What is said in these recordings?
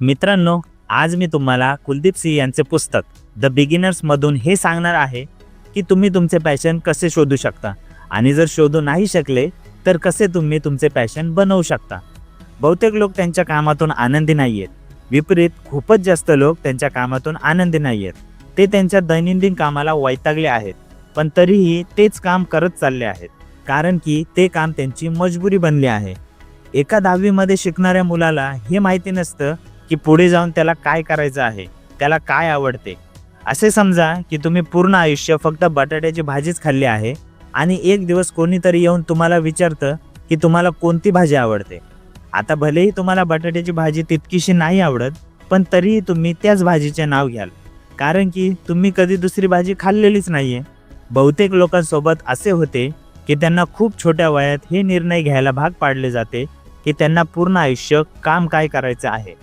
मित्रांनो आज मी तुम्हाला कुलदीप सिंह यांचे पुस्तक द बिगिनर्समधून हे सांगणार आहे की तुम्ही तुमचे पॅशन कसे शोधू शकता आणि जर शोधू नाही शकले तर कसे तुम्ही तुमचे पॅशन बनवू शकता? बहुतेक लोक त्यांच्या कामातून आनंदी नाही आहेत विपरीत खूपच जास्त लोक त्यांच्या कामातून आनंदी नाही आहेत ते त्यांच्या दैनंदिन कामाला वैतागले आहेत पण तरीही तेच काम करत चालले आहेत कारण की ते काम त्यांची मजबुरी बनली आहे. एका दहावीमध्ये शिकणाऱ्या मुलाला हे माहिती नसतं की पुढे जाऊन त्याला काय करायचं आहे त्याला काय आवडते? असे समजा की तुम्ही पूर्ण आयुष्य फक्त बटाट्याची भाजीच खाल्ली आहे आणि एक दिवस कोणीतरी येऊन तुम्हाला विचारतं की तुम्हाला कोणती भाजी आवडते? आता भलेही तुम्हाला बटाट्याची भाजी तितकीशी नाही आवडत पण तरीही तुम्ही त्याच भाजीचे नाव घ्याल. कारण की तुम्ही कधी दुसरी भाजी खाल्लेलीच नाही आहे बहुतेक लोकांसोबत असे होते की त्यांना खूप छोट्या वयात हे निर्णय घ्यायला भाग पाडले जाते की त्यांना पूर्ण आयुष्य काम काय करायचं आहे.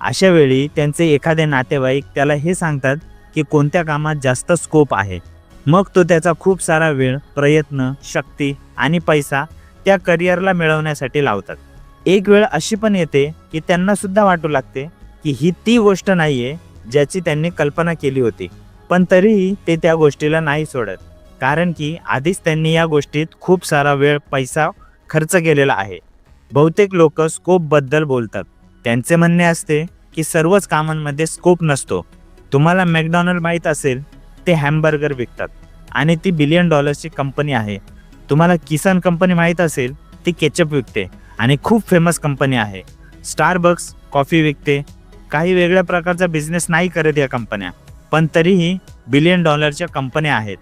अशा वेळी त्यांचे एखादे नातेवाईक त्याला हे सांगतात की कोणत्या कामात जास्त स्कोप आहे. मग तो त्याचा खूप सारा वेळ प्रयत्न शक्ती आणि पैसा त्या करिअरला मिळवण्यासाठी लावतात. एक वेळ अशी पण येते की त्यांना सुद्धा वाटू लागते की ही ती गोष्ट नाही आहे ज्याची त्यांनी कल्पना केली होती. पण तरीही ते त्या गोष्टीला नाही सोडत. कारण की आधीच त्यांनी या गोष्टीत खूप सारा वेळ पैसा खर्च केलेला आहे. बहुतेक लोक स्कोपबद्दल बोलतात. त्यांचे म्हणणे असते की सर्वच कामांमध्ये स्कोप नसतो. तुम्हाला मॅकडॉनल्ड माहीत असेल ते हॅमबर्गर विकतात आणि ती बिलियन डॉलर्सची कंपनी आहे. तुम्हाला किसान कंपनी माहीत असेल ती केचप विकते आणि खूप फेमस कंपनी आहे. स्टारबक्स कॉफी विकते. काही वेगळ्या प्रकारचा बिझनेस नाही करत या कंपन्या पण तरीही बिलियन डॉलरच्या कंपन्या आहेत.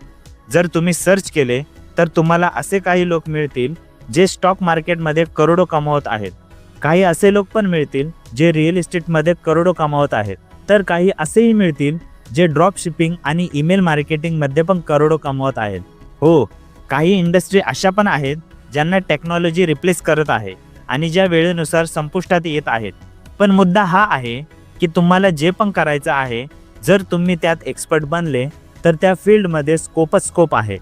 जर तुम्ही सर्च केले तर तुम्हाला असे काही लोक मिळतील जे स्टॉक मार्केटमध्ये करोडो कमावत आहेत. काही असे लोक पण मिळतील जे रिअल इस्टेटमध्ये करोडो कमावत आहेत. तर काही असेही मिळतील जे ड्रॉप शिपिंग आणि ईमेल मार्केटिंगमध्ये पण करोडो कमावत आहेत. हो काही इंडस्ट्री अशा पण आहेत ज्यांना टेक्नॉलॉजी रिप्लेस करत आहे आणि ज्या वेळेनुसार संपुष्टात येत आहेत. पण मुद्दा हा आहे की तुम्हाला जे पण करायचं आहे जर तुम्ही त्यात एक्सपर्ट बनले तर त्या फील्डमध्ये स्कोपच स्कोप आहे.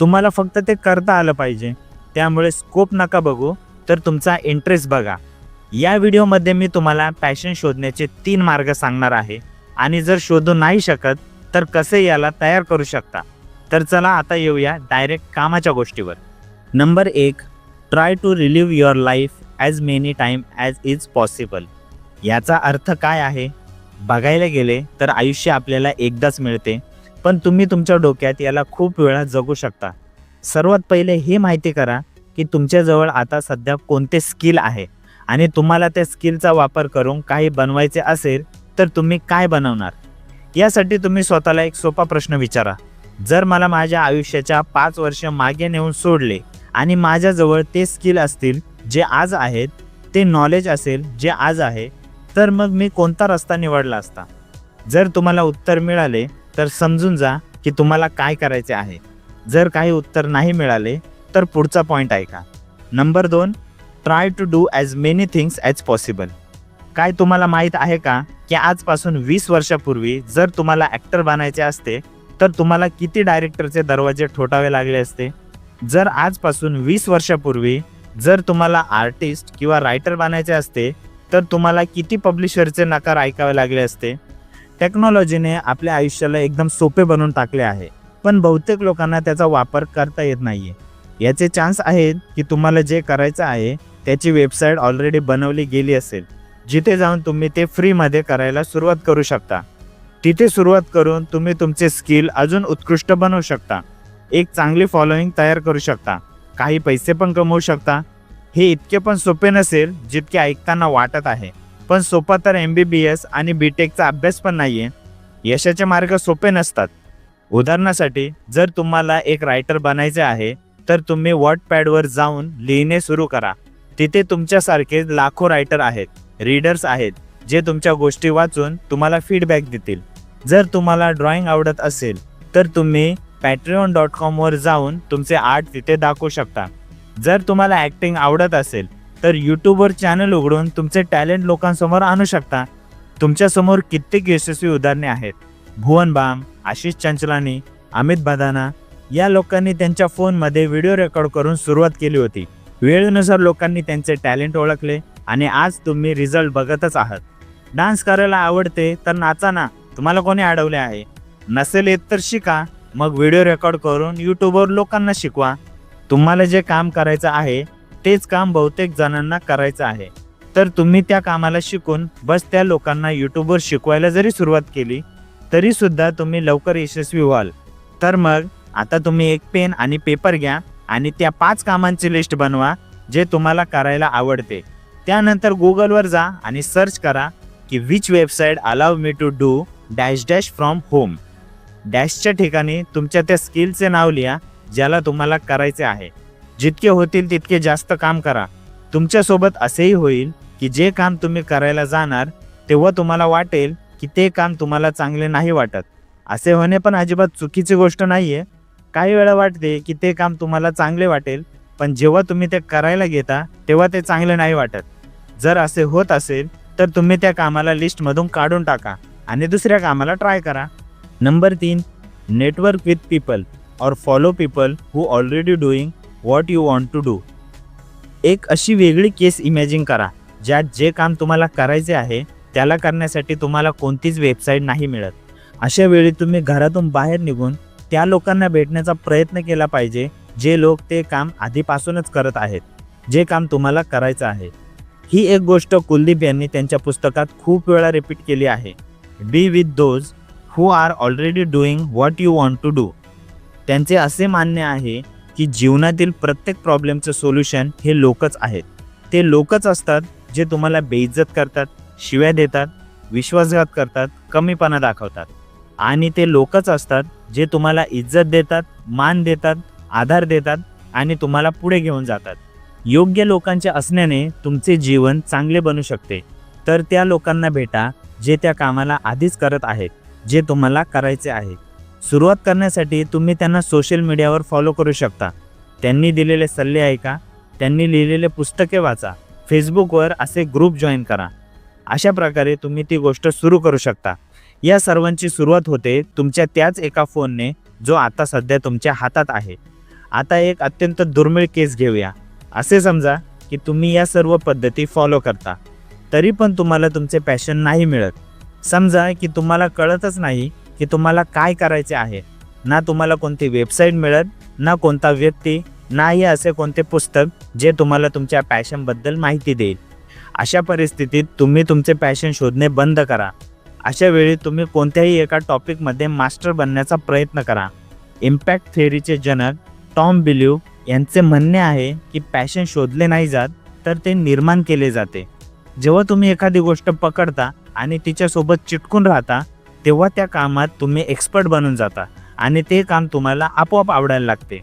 तुम्हाला फक्त ते करता आलं पाहिजे. त्यामुळे स्कोप नका बघू तर तुमचा इंटरेस्ट बघा. या व्हिडिओमध्ये मी तुम्हाला पॅशन शोधण्याचे तीन मार्ग सांगणार आहे. आणि जर शोधू नाही शकत तर कसे याला तयार करू शकता? तर चला आता येऊया डायरेक्ट कामाच्या गोष्टीवर. नंबर एक try to relieve your life as many time as is possible. याचा अर्थ काय आहे? बघायला गेले तर आयुष्य आपल्याला एकदाच मिळते पण तुम्ही तुमच्या डोक्यात याला खूप वेळा जगू शकता. सर्वात पहिले हे माहिती करा की तुमच्याजवळ आता सध्या कोणते स्किल आहे? आणि तुम्हाला त्या स्किलचा वापर करून काही बनवायचे असेल तर तुम्ही काय बनवणार? यासाठी तुम्ही स्वतःला एक सोपा प्रश्न विचारा. जर मला माझ्या आयुष्याच्या पाच वर्ष मागे नेऊन सोडले आणि माझ्याजवळ ते स्किल असतील जे आज आहेत ते नॉलेज असेल जे आज आहे तर मग मी कोणता रस्ता निवडला असता? जर तुम्हाला उत्तर मिळाले तर समजून जा की तुम्हाला काय करायचे आहे. जर काही उत्तर नाही मिळाले तर पुढचा पॉईंट ऐका. नंबर दोन try to do as many things as possible काय तुम्हाला माहीत आहे का की आजपासून वीस वर्षापूर्वी जर तुम्हाला ॲक्टर बनायचे असते तर तुम्हाला किती डायरेक्टरचे दरवाजे ठोठावे लागले असते? जर आजपासून वीस वर्षापूर्वी जर तुम्हाला आर्टिस्ट किंवा रायटर बनायचे असते तर तुम्हाला किती पब्लिशरचे नकार ऐकावे लागले असते? टेक्नॉलॉजीने आपल्या आयुष्याला एकदम सोपे बनवून टाकले आहे. पण बहुतेक लोकांना त्याचा वापर करता येत नाही आहे याचे चान्स आहेत की तुम्हाला जे करायचं आहे त्याची वेबसाईट ऑलरेडी बनवली गेली असेल जिथे जाऊन तुम्ही ते फ्रीमध्ये करायला सुरुवात करू शकता. तिथे सुरुवात करून तुम्ही तुमचे स्किल अजून उत्कृष्ट बनवू शकता. एक चांगली फॉलोईंग तयार करू शकता. काही पैसे पण कमवू शकता. हे इतके पण सोपे नसेल जितके ऐकताना वाटत आहे. पण सोपा तर एम बी बी एस आणि बी टेकचा अभ्यास पण नाही आहे यशाचे मार्ग सोपे नसतात. उदाहरणासाठी जर तुम्हाला एक रायटर बनायचे आहे तर तुम्ही वॉटपॅडवर जाऊन लिहिणे सुरू करा. तिथे तुमच्यासारखे लाखो रायटर आहेत रीडर्स आहेत जे तुमच्या गोष्टी वाचून तुम्हाला फीडबॅक देतील. जर तुम्हाला ड्रॉइंग आवडत असेल तर तुम्ही पॅट्रिओन डॉट कॉमवर जाऊन तुमचे आर्ट तिथे दाखवू शकता. जर तुम्हाला ॲक्टिंग आवडत असेल तर यूट्यूबवर चॅनल उघडून तुमचे टॅलेंट लोकांसमोर आणू शकता. तुमच्यासमोर कित्येक यशस्वी उदाहरणे आहेत. भुवन बाम आशिष चंचलानी अमित बदाना या लोकांनी त्यांच्या फोनमध्ये व्हिडिओ रेकॉर्ड करून सुरुवात केली होती. वेळेनुसार लोकांनी त्यांचे टॅलेंट ओळखले आणि आज तुम्ही रिझल्ट बघतच आहात. डान्स करायला आवडते तर नाचाना तुम्हाला कोणी अडवले आहे? नसेल येत तर शिका मग व्हिडिओ रेकॉर्ड करून यूट्यूबवर लोकांना शिकवा. तुम्हाला जे काम करायचं आहे तेच काम बहुतेक जणांना करायचं आहे. तर तुम्ही त्या कामाला शिकून बस त्या लोकांना यूट्यूबवर शिकवायला जरी सुरुवात केली तरीसुद्धा तुम्ही लवकर यशस्वी व्हाल. तर मग आता तुम्ही एक पेन आणि पेपर घ्या आणि त्या पाच कामांची लिस्ट बनवा जे तुम्हाला करायला आवडते. त्यानंतर गुगलवर जा आणि सर्च करा की which website allow me to do dash dash from home डॅशच्या ठिकाणी तुमच्या त्या स्किलचे नाव लिहा ज्याला तुम्हाला करायचे आहे. जितके होतील तितके जास्त काम करा. तुमच्यासोबत असेही होईल की जे काम तुम्ही करायला जाणार तेव्हा तुम्हाला वाटेल की ते काम तुम्हाला चांगले नाही वाटत. असे होणे पण अजिबात चुकीची गोष्ट नाही आहे काही वेळा वाटते की ते काम तुम्हाला चांगले वाटेल पण जेव्हा तुम्ही ते करायला घेता तेव्हा ते चांगले नाही वाटत. जर असे होत असेल तर तुम्ही त्या कामाला लिस्टमधून काढून टाका आणि दुसऱ्या कामाला ट्राय करा. नंबर तीन नेटवर्क विथ पीपल और follow people who already doing what you want to do एक अशी वेगळी केस इमॅजिन करा ज्यात जे काम तुम्हाला करायचे आहे त्याला करण्यासाठी तुम्हाला कोणतीच वेबसाईट नाही मिळत. अशा वेळी तुम्ही घरातून बाहेर निघून त्या लोकांना भेटण्याचा प्रयत्न केला पाहिजे जे लोक ते काम आधीपासूनच करत आहेत जे काम तुम्हाला करायचं आहे. ही एक गोष्ट कुलदीप यांनी त्यांच्या पुस्तकात खूप वेळा रिपीट केली आहे. Be with those who are already doing what you want to do त्यांचे असे मान्य आहे की जीवनातील प्रत्येक प्रॉब्लेमचं सोल्युशन हे लोकच आहेत. ते लोकच असतात जे तुम्हाला बेइज्जत करतात शिव्या देतात विश्वासघात करतात कमीपणा दाखवतात. आणि ते लोकच असतात जे तुम्हाला इज्जत देतात मान देतात आधार देतात आणि तुम्हाला पुढे घेऊन जातात. योग्य लोकांचे असण्याने तुमचे जीवन चांगले बनू शकते. तर त्या लोकांना भेटा जे त्या कामाला आधीच करत आहेत जे तुम्हाला करायचे आहे सुरुवात करण्यासाठी तुम्ही त्यांना सोशल मीडियावर फॉलो करू शकता. त्यांनी दिलेले सल्ले ऐका त्यांनी लिहिलेले पुस्तके वाचा फेसबुकवर असे ग्रुप जॉईन करा. अशा प्रकारे तुम्ही ती गोष्ट सुरू करू शकता. या सर्वांची सुरुवात होते तुमच्या त्याच एका फोनने जो आता सध्या तुमच्या हातात आहे. आता एक अत्यंत दुर्मिळ केस घेऊया. असे समजा की तुम्ही या सर्व पद्धती फॉलो करता. तरी पण तुम्हाला तुमचे पॅशन नाही मिळत. समजा की तुम्हाला कळतच नाही की तुम्हाला काय करायचे आहे. ना तुम्हाला कोणती वेबसाईट मिळत ना कोणता व्यक्ती नाही असे कोणते पुस्तक जे तुम्हाला तुमच्या पॅशनबद्दल माहिती देईल. अशा परिस्थितीत तुम्ही तुमचे पॅशन शोधणे बंद करा. अशा वेळी तुम्ही कोणत्याही एका टॉपिकमध्ये मास्टर बनण्याचा प्रयत्न करा. इम्पॅक्ट थेअरीचे जनक टॉम बिल्यू यांचे म्हणणे आहे की पॅशन शोधले नाही जात तर ते निर्माण केले जाते. जेव्हा तुम्ही एखादी गोष्ट पकडता आणि तिच्यासोबत चिटकून राहता तेव्हा त्या कामात तुम्ही एक्सपर्ट बनून जाता आणि ते काम तुम्हाला आपोआप आवडायला लागते.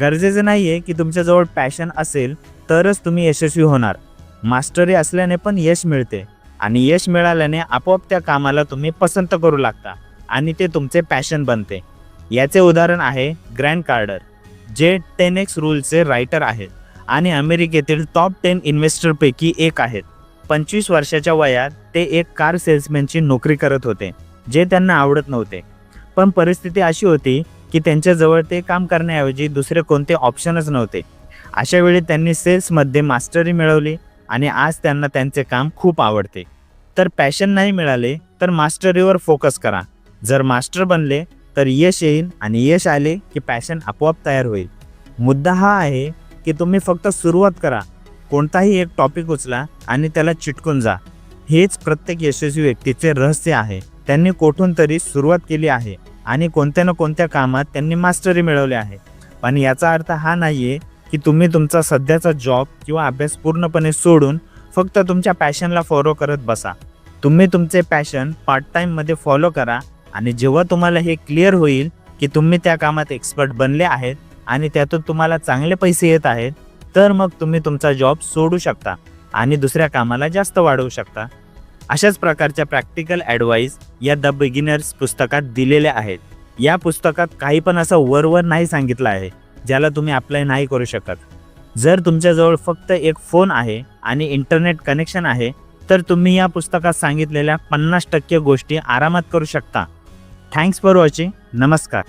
गरजेचं नाही आहे की तुमच्याजवळ पॅशन असेल तरच तुम्ही यशस्वी होणार. मास्टरी असल्याने पण यश मिळते. आणि यश मिळाल्याने आपोआप त्या कामाला तुम्ही पसंत करू लागता आणि ते तुमचे पॅशन बनते. याचे उदाहरण आहे ग्रँड कार्डर जे टेन एक्स रूलचे रायटर आहेत आणि अमेरिकेतील टॉप टेन इन्व्हेस्टरपैकी एक आहेत. पंचवीस वर्षाच्या वयात ते एक कार सेल्समॅनची नोकरी करत होते जे त्यांना आवडत नव्हते. पण परिस्थिती अशी होती की त्यांच्याजवळ ते काम करण्याऐवजी दुसरे कोणते ऑप्शनच नव्हते. अशा वेळी त्यांनी सेल्समध्ये मास्टरी मिळवली आणि आज त्यांना त्यांचे काम खूप आवडते. तर पॅशन नाही मिळाले तर मास्टरीवर फोकस करा. जर मास्टर बनले तर यश येईल आणि यश आले की पॅशन आपोआप तयार होईल. मुद्दा हा आहे की तुम्ही फक्त सुरुवात करा. कोणताही एक टॉपिक उचला आणि त्याला चिटकून जा. हेच प्रत्येक यशस्वी व्यक्तीचे रहस्य आहे. त्यांनी कोठून तरी सुरुवात केली आहे आणि कोणत्या ना कोणत्या कामात त्यांनी मास्टरी मिळवली आहे. पण याचा अर्थ हा नाही आहे की तुम्ही तुमचा सध्याचा जॉब किंवा अभ्यास पूर्णपणे सोडून फक्त तुमच्या पॅशनला फॉलो करत बसा. तुम्ही तुमचे पॅशन पार्ट टाईममध्ये फॉलो करा आणि जेव्हा तुम्हाला हे क्लिअर होईल की तुम्ही त्या कामात एक्सपर्ट बनले आहेत आणि त्यातून तुम्हाला चांगले पैसे येत आहेत तर मग तुम्ही तुमचा जॉब सोडू शकता आणि दुसऱ्या कामाला जास्त वाढवू शकता. अशाच प्रकारच्या प्रॅक्टिकल ॲडवाईस या द बिगिनर्स पुस्तकात दिलेल्या आहेत. या पुस्तकात काही पण असं वरवर नाही सांगितलं आहे. ज्याला तुम्ही अप्लाय नाही करू शकत. जर तुमच्याजवळ फक्त एक फोन आहे आणि इंटरनेट कनेक्शन आहे तर तुम्ही या पुस्तकात सांगितलेल्या पन्नास टक्के गोष्टी आरामात करू शकता. थँक्स फॉर वॉचिंग नमस्कार.